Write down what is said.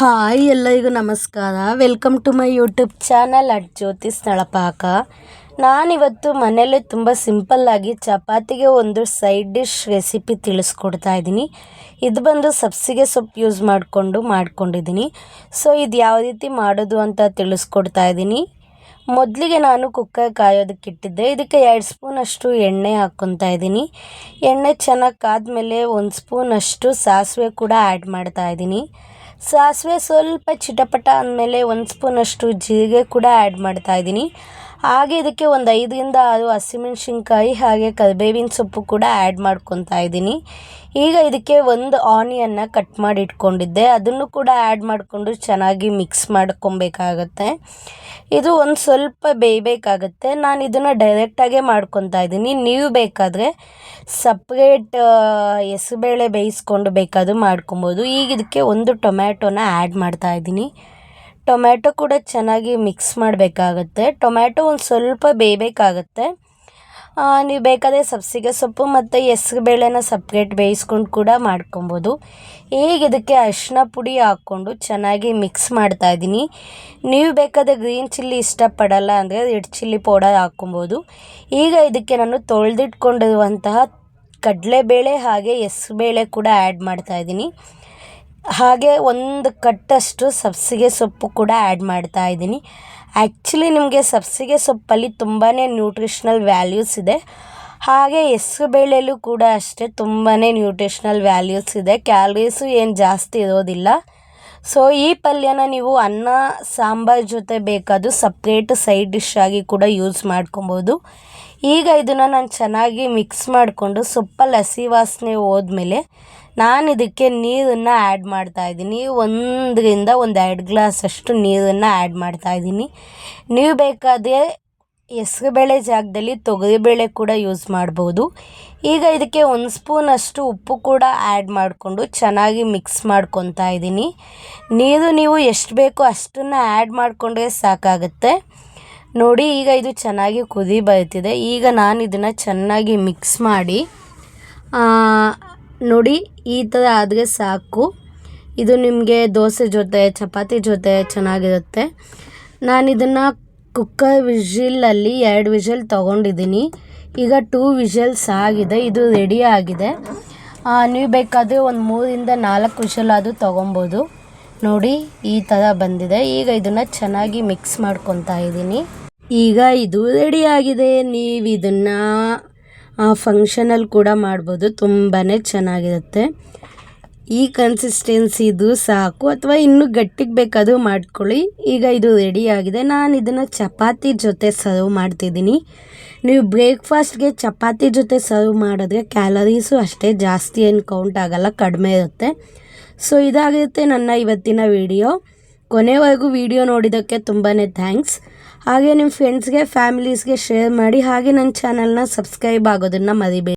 Hi ಎಲ್ಲರಿಗೂ ನಮಸ್ಕಾರ. Welcome to my YouTube channel at Jyothi ಸ್ಥಳಪಾಕ. ನಾನಿವತ್ತು ಮನೆಯಲ್ಲೇ ತುಂಬ ಸಿಂಪಲ್ಲಾಗಿ ಚಪಾತಿಗೆ ಒಂದು ಸೈಡ್ ಡಿಶ್ ರೆಸಿಪಿ ತಿಳಿಸ್ಕೊಡ್ತಾ ಇದ್ದೀನಿ. ಇದು ಬಂದು ಸಬ್ಸಿಗೆ ಸೊಪ್ಪು ಯೂಸ್ ಮಾಡಿಕೊಂಡು ಮಾಡ್ಕೊಂಡಿದ್ದೀನಿ. ಸೊ ಇದು ಯಾವ ರೀತಿ ಮಾಡೋದು ಅಂತ ತಿಳಿಸ್ಕೊಡ್ತಾ ಇದ್ದೀನಿ. ಮೊದಲಿಗೆ ನಾನು ಕುಕ್ಕರ್ ಕಾಯೋದಕ್ಕೆ ಇಟ್ಟಿದ್ದೆ. ಇದಕ್ಕೆ ಎರಡು ಸ್ಪೂನಷ್ಟು ಎಣ್ಣೆ ಹಾಕ್ಕೊತಾ ಇದ್ದೀನಿ. ಎಣ್ಣೆ ಚೆನ್ನಾಗಿ ಕಾದ್ಮೇಲೆ ಒಂದು ಸ್ಪೂನಷ್ಟು ಸಾಸಿವೆ ಕೂಡ ಆ್ಯಡ್ ಮಾಡ್ತಾ ಇದ್ದೀನಿ. ಸಾಸಿವೆ ಸ್ವಲ್ಪ ಚಿಟಪಟ ಅಂದಮೇಲೆ ಒಂದು ಸ್ಪೂನಷ್ಟು ಜೀರಿಗೆ ಕೂಡ ಆ್ಯಡ್ ಮಾಡ್ತಾ ಇದ್ದೀನಿ. ಹಾಗೆ ಇದಕ್ಕೆ ಒಂದು ಐದರಿಂದ ಆರು ಹಸಿಮೆಣ್ಸಿನ್ಕಾಯಿ ಹಾಗೆ ಕರಿಬೇವಿನ ಸೊಪ್ಪು ಕೂಡ ಆ್ಯಡ್ ಮಾಡ್ಕೊತಾ ಇದ್ದೀನಿ. ಈಗ ಇದಕ್ಕೆ ಒಂದು ಆನಿಯನ್ನ ಕಟ್ ಮಾಡಿ ಇಟ್ಕೊಂಡಿದ್ದೆ. ಅದನ್ನು ಕೂಡ ಆ್ಯಡ್ ಮಾಡಿಕೊಂಡು ಚೆನ್ನಾಗಿ ಮಿಕ್ಸ್ ಮಾಡ್ಕೊಬೇಕಾಗತ್ತೆ. ಇದು ಒಂದು ಸ್ವಲ್ಪ ಬೇಯಬೇಕಾಗತ್ತೆ. ನಾನು ಇದನ್ನು ಡೈರೆಕ್ಟಾಗೇ ಮಾಡ್ಕೊತಾ ಇದ್ದೀನಿ. ನೀವು ಬೇಕಾದರೆ ಸಪ್ರೇಟ್ ಹೆಸರುಬೇಳೆ ಬೇಯಿಸ್ಕೊಂಡು ಬೇಕಾದರೂ ಮಾಡ್ಕೊಬೋದು. ಈಗ ಇದಕ್ಕೆ ಒಂದು ಟೊಮ್ಯಾಟೊನ ಆ್ಯಡ್ ಮಾಡ್ತಾ ಇದ್ದೀನಿ. ಟೊಮ್ಯಾಟೊ ಕೂಡ ಚೆನ್ನಾಗಿ ಮಿಕ್ಸ್ ಮಾಡಬೇಕಾಗತ್ತೆ. ಟೊಮ್ಯಾಟೊ ಒಂದು ಸ್ವಲ್ಪ ಬೇಯಬೇಕಾಗತ್ತೆ. ನೀವು ಬೇಕಾದರೆ ಸಬ್ಸಿಗೆ ಸೊಪ್ಪು ಮತ್ತು ಹೆಸ್ರು ಬೇಳೆನ ಸಪ್ರೇಟ್ ಬೇಯಿಸ್ಕೊಂಡು ಕೂಡ ಮಾಡ್ಕೊಬೋದು. ಈಗ ಇದಕ್ಕೆ ಅರಿಶಿನ ಪುಡಿ ಹಾಕ್ಕೊಂಡು ಚೆನ್ನಾಗಿ ಮಿಕ್ಸ್ ಮಾಡ್ತಾ ಇದ್ದೀನಿ ನೀವು ಬೇಕಾದರೆ ಗ್ರೀನ್ ಚಿಲ್ಲಿ ಇಷ್ಟಪಡಲ್ಲ ಅಂದರೆ ರೆಡ್ ಚಿಲ್ಲಿ ಪೌಡರ್ ಹಾಕ್ಕೊಬೋದು. ಈಗ ಇದಕ್ಕೆ ನಾನು ತೊಳೆದಿಟ್ಕೊಂಡಿರುವಂತಹ ಕಡಲೆಬೇಳೆ ಹಾಗೆ ಹೆಸ್ರುಬೇಳೆ ಕೂಡ ಆ್ಯಡ್ ಮಾಡ್ತಾ ಇದ್ದೀನಿ ಹಾಗೆ ಒಂದು ಕಟ್ಟಷ್ಟು ಸಬ್ಸಿಗೆ ಸೊಪ್ಪು ಕೂಡ ಆ್ಯಡ್ ಮಾಡ್ತಾ ಇದ್ದೀನಿ. ಆ್ಯಕ್ಚುಲಿ ನಿಮಗೆ ಸಬ್ಸಿಗೆ ಸೊಪ್ಪಲ್ಲಿ ತುಂಬಾ ನ್ಯೂಟ್ರಿಷ್ನಲ್ ವ್ಯಾಲ್ಯೂಸ್ ಇದೆ. ಹಾಗೆ ಹೆಸರು ಬೇಳೆಯಲ್ಲೂ ಕೂಡ ಅಷ್ಟೇ ತುಂಬಾ ನ್ಯೂಟ್ರಿಷ್ನಲ್ ವ್ಯಾಲ್ಯೂಸ್ ಇದೆ. ಕ್ಯಾಲ್ರೀಸು ಏನು ಜಾಸ್ತಿ ಇರೋದಿಲ್ಲ. ಸೊ ಈ ಪಲ್ಯನ ನೀವು ಅನ್ನ, ಸಾಂಬಾರ್ ಜೊತೆ ಬೇಕಾದರೂ ಸಪ್ರೇಟ್ ಸೈಡ್ ಡಿಶ್ ಆಗಿ ಕೂಡ ಯೂಸ್ ಮಾಡ್ಕೊಬೋದು. ಈಗ ಇದನ್ನು ನಾನು ಚೆನ್ನಾಗಿ ಮಿಕ್ಸ್ ಮಾಡಿಕೊಂಡು ಸೊಪ್ಪಲ್ಲಿ ಲಸಿ ವಾಸನೆ ಹೋದ್ಮೇಲೆ ನಾನು ಇದಕ್ಕೆ ನೀರನ್ನು ಆ್ಯಡ್ ಮಾಡ್ತಾ ಇದ್ದೀನಿ. ಒಂದರಿಂದ ಒಂದು ಎರಡು ಗ್ಲಾಸಷ್ಟು ನೀರನ್ನು ಆ್ಯಡ್ ಮಾಡ್ತಾ ಇದ್ದೀನಿ. ನೀವು ಬೇಕಾದರೆ ಹೆಸ್ರುಬೇಳೆ ಜಾಗದಲ್ಲಿ ತೊಗರಿಬೇಳೆ ಕೂಡ ಯೂಸ್ ಮಾಡ್ಬೋದು. ಈಗ ಇದಕ್ಕೆ ಒಂದು ಸ್ಪೂನಷ್ಟು ಉಪ್ಪು ಕೂಡ ಆ್ಯಡ್ ಮಾಡಿಕೊಂಡು ಚೆನ್ನಾಗಿ ಮಿಕ್ಸ್ ಮಾಡ್ಕೊತಾ ಇದ್ದೀನಿ. ನೀರು ನೀವು ಎಷ್ಟು ಬೇಕೋ ಅಷ್ಟನ್ನು ಆ್ಯಡ್ ಮಾಡಿಕೊಂಡ್ರೆ ಸಾಕಾಗುತ್ತೆ. ನೋಡಿ, ಈಗ ಇದು ಚೆನ್ನಾಗಿ ಕುದಿ ಬರ್ತಿದೆ ಈಗ ನಾನು ಇದನ್ನು ಚೆನ್ನಾಗಿ ಮಿಕ್ಸ್ ಮಾಡಿ ನೋಡಿ, ಈ ಥರ ಆದರೆ ಸಾಕು. ಇದು ನಿಮಗೆ ದೋಸೆ ಜೊತೆ, ಚಪಾತಿ ಜೊತೆ ಚೆನ್ನಾಗಿರುತ್ತೆ. ನಾನು ಇದನ್ನು ಕುಕ್ಕರ್ ವಿಷಿಲಲ್ಲಿ ಎರಡು ವಿಷಲ್ ತೊಗೊಂಡಿದ್ದೀನಿ. ಈಗ ಟೂ ವಿಷಲ್ಸ್ ಆಗಿದೆ, ಇದು ರೆಡಿ ಆಗಿದೆ. ನೀವು ಬೇಕಾದರೆ ಒಂದು ಮೂರಿಂದ ನಾಲ್ಕು ವಿಷಲ್ ಅದು ತೊಗೊಬೋದು. ನೋಡಿ, ಈ ಥರ ಬಂದಿದೆ. ಈಗ ಇದನ್ನು ಚೆನ್ನಾಗಿ ಮಿಕ್ಸ್ ಮಾಡ್ಕೊತಾ ಇದ್ದೀನಿ. ಈಗ ಇದು ರೆಡಿ ಆಗಿದೆ. ನೀವು ಇದನ್ನು ಫಂಕ್ಷನಲ್ಲಿ ಕೂಡ ಮಾಡ್ಬೋದು. ತುಂಬಾ ಚೆನ್ನಾಗಿರುತ್ತೆ. ಈ ಕನ್ಸಿಸ್ಟೆನ್ಸಿದು ಸಾಕು. ಅಥವಾ ಇನ್ನೂ ಗಟ್ಟಿಗೆ ಬೇಕಾದರೂ ಮಾಡ್ಕೊಳ್ಳಿ. ಈಗ ಇದು ರೆಡಿಯಾಗಿದೆ ನಾನು ಇದನ್ನು ಚಪಾತಿ ಜೊತೆ ಸರ್ವ್ ಮಾಡ್ತಿದ್ದೀನಿ. ನೀವು ಬ್ರೇಕ್ಫಾಸ್ಟ್ಗೆ ಚಪಾತಿ ಜೊತೆ ಸರ್ವ್ ಮಾಡಿದ್ರೆ ಕ್ಯಾಲರೀಸು ಅಷ್ಟೇ ಜಾಸ್ತಿ ಏನು ಕೌಂಟ್ ಆಗೋಲ್ಲ, ಕಡಿಮೆ ಇರುತ್ತೆ. ಸೊ ಇದಾಗಿರುತ್ತೆ ನನ್ನ ಇವತ್ತಿನ ವಿಡಿಯೋ ಕೊನೆವರೆಗೂ ವಿಡಿಯೋ ನೋಡಿದ್ದಕ್ಕೆ ತುಂಬಾ ಥ್ಯಾಂಕ್ಸ್ ಹಾಗೆ ನಿಮ್ಮ ಫ್ರೆಂಡ್ಸ್ಗೆ ಫ್ಯಾಮಿಲೀಸ್ಗೆ ಶೇರ್ ಮಾಡಿ. ಹಾಗೆ ನನ್ನ ಚಾನಲ್ನ ಸಬ್ಸ್ಕ್ರೈಬ್ ಆಗೋದನ್ನು ಮರಿಬೇಡಿ.